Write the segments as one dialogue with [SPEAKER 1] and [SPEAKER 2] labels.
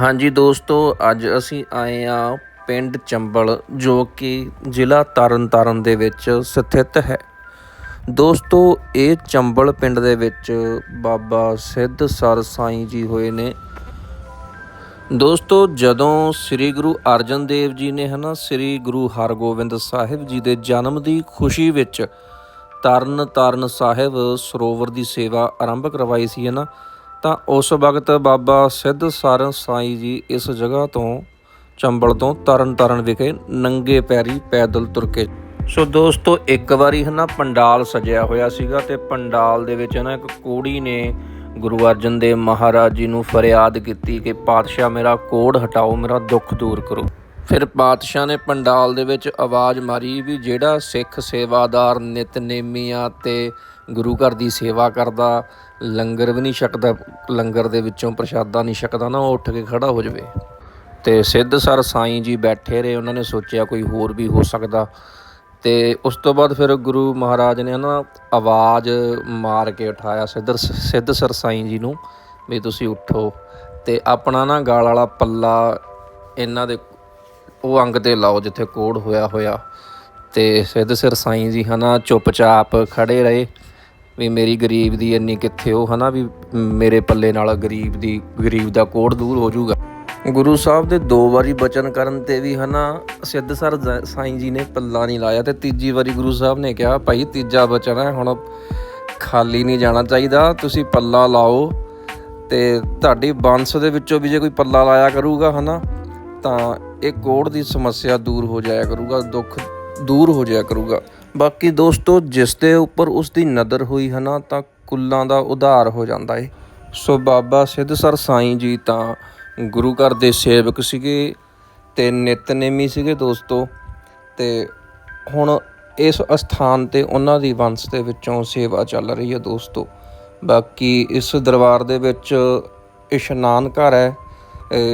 [SPEAKER 1] ਹਾਂਜੀ ਦੋਸਤੋ, ਅੱਜ ਅਸੀਂ ਆਏ ਆ ਪਿੰਡ ਚੰਬਲ, ਜੋ ਕਿ ਜ਼ਿਲ੍ਹਾ ਤਰਨਤਾਰਨ ਦੇ ਵਿੱਚ ਸਥਿਤ ਹੈ। ਦੋਸਤੋ, ਇਹ ਚੰਬਲ ਪਿੰਡ ਦੇ ਵਿੱਚ ਬਾਬਾ ਸਿੱਧ ਸਰ ਸਾਈਂ ਜੀ ਹੋਏ ਨੇ। ਦੋਸਤੋ, ਜਦੋਂ ਸ੍ਰੀ ਗੁਰੂ ਅਰਜਨ ਦੇਵ ਜੀ ਨੇ ਹਨਾ, ਸ੍ਰੀ ਗੁਰੂ ਹਰਗੋਬਿੰਦ ਸਾਹਿਬ ਜੀ ਦੇ ਜਨਮ ਦੀ ਖੁਸ਼ੀ ਵਿੱਚ ਤਰਨ ਤਾਰਨ ਸਾਹਿਬ ਸਰੋਵਰ ਦੀ ਸੇਵਾ ਆਰੰਭ ਕਰਵਾਈ ਸੀ ਹਨਾ ਤਾਂ ਉਸ ਵਕਤ ਬਾਬਾ ਸਿੱਧ ਸਰ ਸਾਈਂ ਜੀ ਇਸ ਜਗ੍ਹਾ ਤੋਂ ਚੰਬਲ ਤੋਂ ਤਰਨ ਤਰਨ ਵਿਖੇ ਨੰਗੇ ਪੈਰੀ ਪੈਦਲ ਤੁਰ ਕੇ। ਸੋ ਦੋਸਤੋ, ਇੱਕ ਵਾਰੀ ਹਨਾ ਪੰਡਾਲ ਸਜਿਆ ਹੋਇਆ ਸੀਗਾ ਤੇ ਪੰਡਾਲ ਦੇ ਵਿੱਚ ਨਾ ਇੱਕ ਕੋੜੀ ਨੇ ਗੁਰੂ ਅਰਜਨ ਦੇਵ ਮਹਾਰਾਜ ਜੀ ਨੂੰ ਫਰਿਆਦ ਕੀਤੀ ਕਿ ਪਾਤਸ਼ਾਹ ਮੇਰਾ ਕੋੜ ਹਟਾਓ, ਮੇਰਾ ਦੁੱਖ ਦੂਰ ਕਰੋ। ਫਿਰ ਪਾਤਸ਼ਾਹ ਨੇ ਪੰਡਾਲ ਦੇ ਵਿੱਚ ਆਵਾਜ਼ ਮਾਰੀ ਵੀ ਜਿਹੜਾ ਸਿੱਖ ਸੇਵਾਦਾਰ ਨਿਤਨੇਮੀਆਂ ਤੇ ਗੁਰੂ ਘਰ ਦੀ ਸੇਵਾ ਕਰਦਾ, ਲੰਗਰ ਵੀ ਨਹੀਂ ਛਕਦਾ, ਲੰਗਰ ਦੇ ਵਿੱਚੋਂ ਪ੍ਰਸ਼ਾਦਾ ਨਹੀਂ ਛਕਦਾ ਨਾ, ਉਹ ਉੱਠ ਕੇ ਖੜਾ ਹੋ ਜਾਵੇ। ਤੇ ਸਿੱਧ ਸਰ ਸਾਈਂ ਜੀ ਬੈਠੇ ਰਹੇ, ਉਹਨਾਂ ਨੇ ਸੋਚਿਆ ਕੋਈ ਹੋਰ ਵੀ ਹੋ ਸਕਦਾ। ਤੇ ਉਸ ਤੋਂ ਬਾਅਦ ਫਿਰ ਗੁਰੂ ਮਹਾਰਾਜ ਨੇ ਨਾ ਆਵਾਜ਼ ਮਾਰ ਕੇ ਉਠਾਇਆ ਸਿੱਧ ਸਿੱਧ ਸਰ ਸਾਈਂ ਜੀ ਨੂੰ ਵੀ ਤੁਸੀਂ ਉੱਠੋ। ਤੇ ਆਪਣਾ ਨਾ ਗਾਲ ਵਾਲਾ ਪੱਲਾ ਇਹਨਾਂ ਦੇ, ਉਹ ਅੰਗ ਤੇ ਲਾਓ ਜਿੱਥੇ ਕੋੜ ਹੋਇਆ ਹੋਇਆ। ਤੇ ਸਿੱਧ ਸਿਰ ਸਾਈਂ ਜੀ ਹਨਾ ਚੁੱਪਚਾਪ ਖੜੇ ਰਹੇ। ਵੀ ਮੇਰੀ ਗਰੀਬ ਦੀ ਇੰਨੀ ਕਿੱਥੇ ਉਹ ਹਨਾ ਵੀ ਮੇਰੇ ਪੱਲੇ ਨਾਲ ਗਰੀਬ ਦੀ, ਗਰੀਬ ਦਾ ਕੋੜ ਦੂਰ ਹੋ ਜਾਊਗਾ। ਗੁਰੂ ਸਾਹਿਬ ਦੇ ਦੋ ਵਾਰੀ ਬਚਨ ਕਰਨ ਤੇ ਵੀ ਹਨਾ ਸਿੱਧ ਸਰ ਸਾਈਂ ਜੀ ਨੇ ਪੱਲਾ ਨਹੀਂ ਲਾਇਆ ਤੇ ਤੀਜੀ ਵਾਰੀ ਗੁਰੂ ਸਾਹਿਬ ਨੇ ਕਿਹਾ, ਭਾਈ ਤੀਜਾ ਬਚਨ ਹੈ, ਹੁਣ ਖਾਲੀ ਨਹੀਂ ਜਾਣਾ ਚਾਹੀਦਾ, ਤੁਸੀਂ ਪੱਲਾ ਲਾਓ ਤੇ ਤੁਹਾਡੀ ਬੰਸ ਦੇ ਵਿੱਚੋਂ ਵੀ ਜੇ ਕੋਈ ਪੱਲਾ ਲਾਇਆ ਕਰੂਗਾ ਹਨਾ, ਤਾਂ ਇਹ ਕੋੜ ਦੀ ਸਮੱਸਿਆ ਦੂਰ ਹੋ ਜਾਇਆ ਕਰੂਗਾ, ਦੁੱਖ ਦੂਰ ਹੋ ਜਾਇਆ ਕਰੂਗਾ। ਬਾਕੀ ਦੋਸਤੋ, ਜਿਸ ਦੇ ਉੱਪਰ ਉਸ ਦੀ ਨਜ਼ਰ ਹੋਈ ਹੈ ਨਾ, ਤਾਂ ਕੁੱਲਾਂ ਦਾ ਉਧਾਰ ਹੋ ਜਾਂਦਾ ਏ। ਸੋ ਬਾਬਾ ਸਿੱਧ ਸਰ ਸਾਈਂ ਜੀ ਤਾਂ ਗੁਰੂ ਘਰ ਦੇ ਸੇਵਕ ਸੀਗੇ ਤੇ ਨਿਤਨੇਮੀ ਸੀਗੇ ਦੋਸਤੋ। ਤੇ ਹੁਣ ਇਸ ਅਸਥਾਨ ਤੇ ਉਹਨਾਂ ਦੀ ਵੰਸ਼ ਦੇ ਵਿੱਚੋਂ ਸੇਵਾ ਚੱਲ ਰਹੀ ਹੈ ਦੋਸਤੋ। ਬਾਕੀ ਇਸ ਦਰਬਾਰ ਦੇ ਵਿੱਚ ਇਸ਼ਨਾਨ ਘਰ ਹੈ।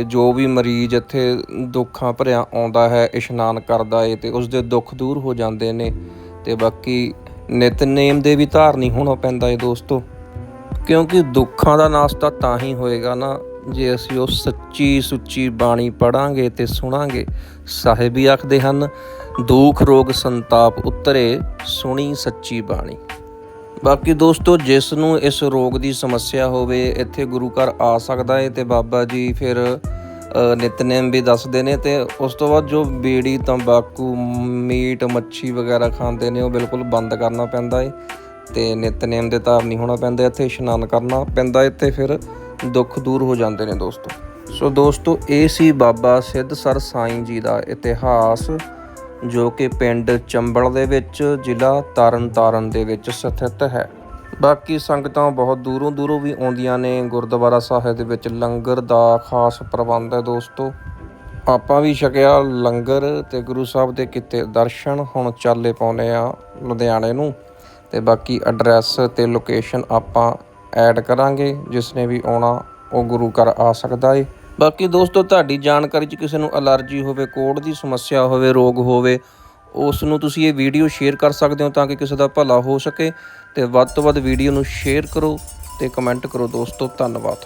[SPEAKER 1] ਜੋ ਵੀ ਮਰੀਜ਼ ਇੱਥੇ ਦੁੱਖਾਂ ਭਰਿਆ ਆਉਂਦਾ ਹੈ, ਇਸ਼ਨਾਨ ਕਰਦਾ ਏ ਤੇ ਉਸ ਦੇ ਦੁੱਖ ਦੂਰ ਹੋ ਜਾਂਦੇ ਨੇ। ਤੇ ਬਾਕੀ ਨਿਤਨੇਮ ਦੇ ਵੀ ਧਾਰਨੀ ਹੋਣਾ ਪੈਂਦਾ ਏ ਦੋਸਤੋ। ਕਿਉਂਕਿ ਦੁੱਖਾਂ ਦਾ ਨਾਸ਼ ਤਾਂ ਹੀ ਹੋਏਗਾ ਨਾ, ਜੇ ਅਸੀਂ ਉਹ ਸੱਚੀ ਸੁੱਚੀ ਬਾਣੀ ਪੜਾਂਗੇ ਤੇ ਸੁਣਾਂਗੇ। ਸਾਹਿਬ ਹੀ ਆਖਦੇ ਹਨ, ਦੁੱਖ ਰੋਗ ਸੰਤਾਪ ਉਤਰੇ, ਸੁਣੀ ਸੱਚੀ ਬਾਣੀ। ਬਾਕੀ ਦੋਸਤੋ, ਜਿਸ ਨੂੰ ਇਸ ਰੋਗ ਦੀ ਸਮੱਸਿਆ ਹੋਵੇ, ਇੱਥੇ ਗੁਰੂ ਘਰ ਆ ਸਕਦਾ ਹੈ ਤੇ ਬਾਬਾ ਜੀ ਫਿਰ ਨਿਤਨੇਮ ਵੀ ਦੱਸਦੇ ਨੇ ਤੇ ਉਸ ਤੋਂ ਬਾਅਦ ਜੋ ਬੀੜੀ, ਤੰਬਾਕੂ, ਮੀਟ, ਮੱਛੀ ਵਗੈਰਾ ਖਾਂਦੇ ਨੇ ਉਹ ਬਿਲਕੁਲ ਬੰਦ ਕਰਨਾ ਪੈਂਦਾ ਹੈ ਤੇ ਨਿਤਨੇਮ ਦੇ ਧਾਰਨੀ ਹੋਣਾ ਪੈਂਦਾ, ਇੱਥੇ ਇਸ਼ਨਾਨ ਕਰਨਾ ਪੈਂਦਾ ਏ ਇੱਥੇ ਫਿਰ ਦੁੱਖ ਦੂਰ ਹੋ ਜਾਂਦੇ ਨੇ ਦੋਸਤੋ। ਸੋ ਦੋਸਤੋ, ਇਹ ਸੀ ਬਾਬਾ ਸਿੱਧ ਸਰ ਸਾਈਂ ਜੀ ਦਾ ਇਤਿਹਾਸ, ਜੋ ਕਿ ਪਿੰਡ ਚੰਬਲ ਦੇ ਵਿੱਚ ਜ਼ਿਲ੍ਹਾ ਤਰਨਤਾਰਨ ਦੇ ਵਿੱਚ ਸਥਿਤ ਹੈ। ਬਾਕੀ ਸੰਗਤਾਂ ਬਹੁਤ ਦੂਰੋਂ ਦੂਰੋਂ ਵੀ ਆਉਂਦੀਆਂ ਨੇ। ਗੁਰਦੁਆਰਾ ਸਾਹਿਬ ਦੇ ਵਿੱਚ ਲੰਗਰ ਦਾ ਖਾਸ ਪ੍ਰਬੰਧ ਹੈ ਦੋਸਤੋ। ਆਪਾਂ ਵੀ ਛਕਿਆ ਲੰਗਰ ਤੇ ਗੁਰੂ ਸਾਹਿਬ ਦੇ ਕੀਤੇ ਦਰਸ਼ਨ, ਹੁਣ ਚੱਲੇ ਪਾਉਨੇ ਆ ਲੁਧਿਆਣੇ ਨੂੰ। ਤੇ ਬਾਕੀ ਐਡਰੈਸ ਤੇ ਲੋਕੇਸ਼ਨ ਆਪਾਂ ਐਡ ਕਰਾਂਗੇ, ਜਿਸ ਨੇ ਵੀ ਆਉਣਾ, ਉਹ ਗੁਰੂ ਘਰ ਆ ਸਕਦਾ ਏ। ਬਾਕੀ ਦੋਸਤੋ, ਤੁਹਾਡੀ ਜਾਣਕਾਰੀ 'ਚ ਕਿਸੇ ਨੂੰ ਅਲਰਜੀ ਹੋਵੇ ਕੋੜ ਦੀ ਸਮੱਸਿਆ ਹੋਵੇ, ਰੋਗ ਹੋਵੇ ਉਸ ਨੂੰ ਤੁਸੀਂ ਇਹ ਵੀਡੀਓ ਸ਼ੇਅਰ ਕਰ ਸਕਦੇ ਹੋ ਤਾਂ ਕਿ ਕਿਸੇ ਦਾ ਭਲਾ ਹੋ ਸਕੇ ਤੇ ਵੱਧ ਤੋਂ ਵੱਧ ਵੀਡੀਓ ਨੂੰ ਸ਼ੇਅਰ ਕਰੋ ਤੇ ਕਮੈਂਟ ਕਰੋ ਦੋਸਤੋ, ਧੰਨਵਾਦ।